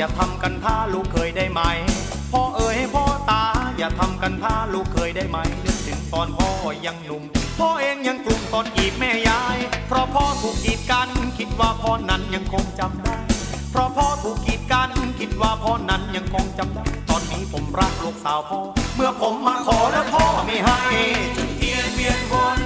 อยได้ไหม พ่อเอ๋ยพ่อตา อย่าทำกันท่าลูกเคยได้ไหมนึกถึงตอนพ่อยังหนุ่ม พ่อเองยังกลุ่มตอนอีกแม่ยาย เพราะพ่อถูกกีดกันคิดว่าพ่อนั้นยังคงจำได้ เพราะพ่อถูกกีดกันคิดว่าพ่อนั้นยังคงจำได้ ตอนนี้ผมรักลูกสาวพ่อ เมื่อผมมาขอแล้วพ่อไม่ให้จุดเทียนเวียนวน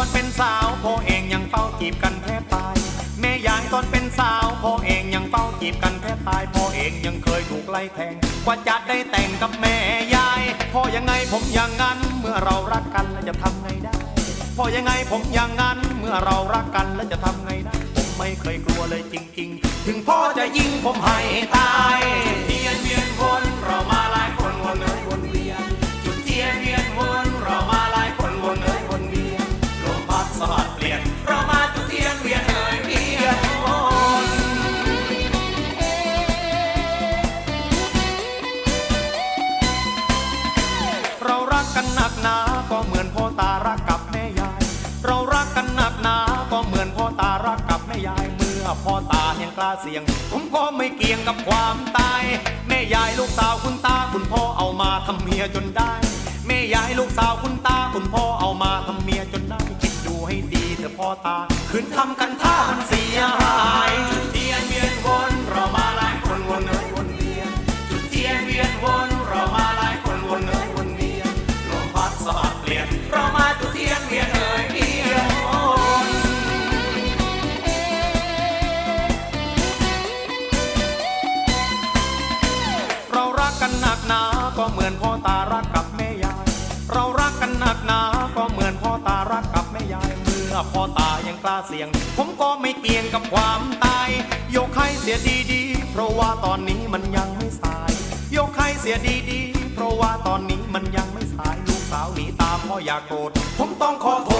อนเป็นสาวพ่อเองยังเฝ้าจีบกันแทบตาย แม่ยายตอนเป็นสาวพ่อเองยังเฝ้าจีบกันแทบตายพ่อเองยังเคยถูกไล่แทงกว่าจะได้แต่งกับแม่ยายพ่อยังไงผมอย่างนั้นเมื่อเรารักกันแล้วจะทำไงได้พ่อยังไงผมอย่างนั้นเมื่อเรารักกันแล้วจะทำไงได้ ผมไม่เคยกลัวเลยจริง ๆ ถึงพ่อจะยิงผมให้ตาย รักกันหนักหนาก็เหมือนพ่อตารักกับแม่ยาย เรารักกันหนักหนาก็เหมือนพ่อตารักกับแม่ยาย เมื่อพ่อตายังกล้าเสี่ยง ผมก็ไม่เกี่ยงกับความตาย แม่ยายลูกสาวคุณตาคุณพ่อเอามาทำเมียจนได้ แม่ยายลูกสาวคุณตาคุณพ่อเอามาทำเมียจนได้คิดดูให้ดีเถอะพ่อตาขืนทำกันท่ามันเสียหาย เหมือนพ่อตารักกับแม่ยาย เรารักกันหนักหนา ก็เหมือนพ่อตารักกับแม่ยาย เมื่อพ่อตายังกล้าเสี่ยง ผมก็ไม่เกี่ยงกับความตาย โยกให้เสียดีๆ เพราะว่าตอนนี้มันยังไม่สาย โยกให้เสียดีๆ เพราะว่าตอนนี้มันยังไม่สาย ลูกสาวหนีตามพ่ออยากโกรธ ผมต้องขอโทษ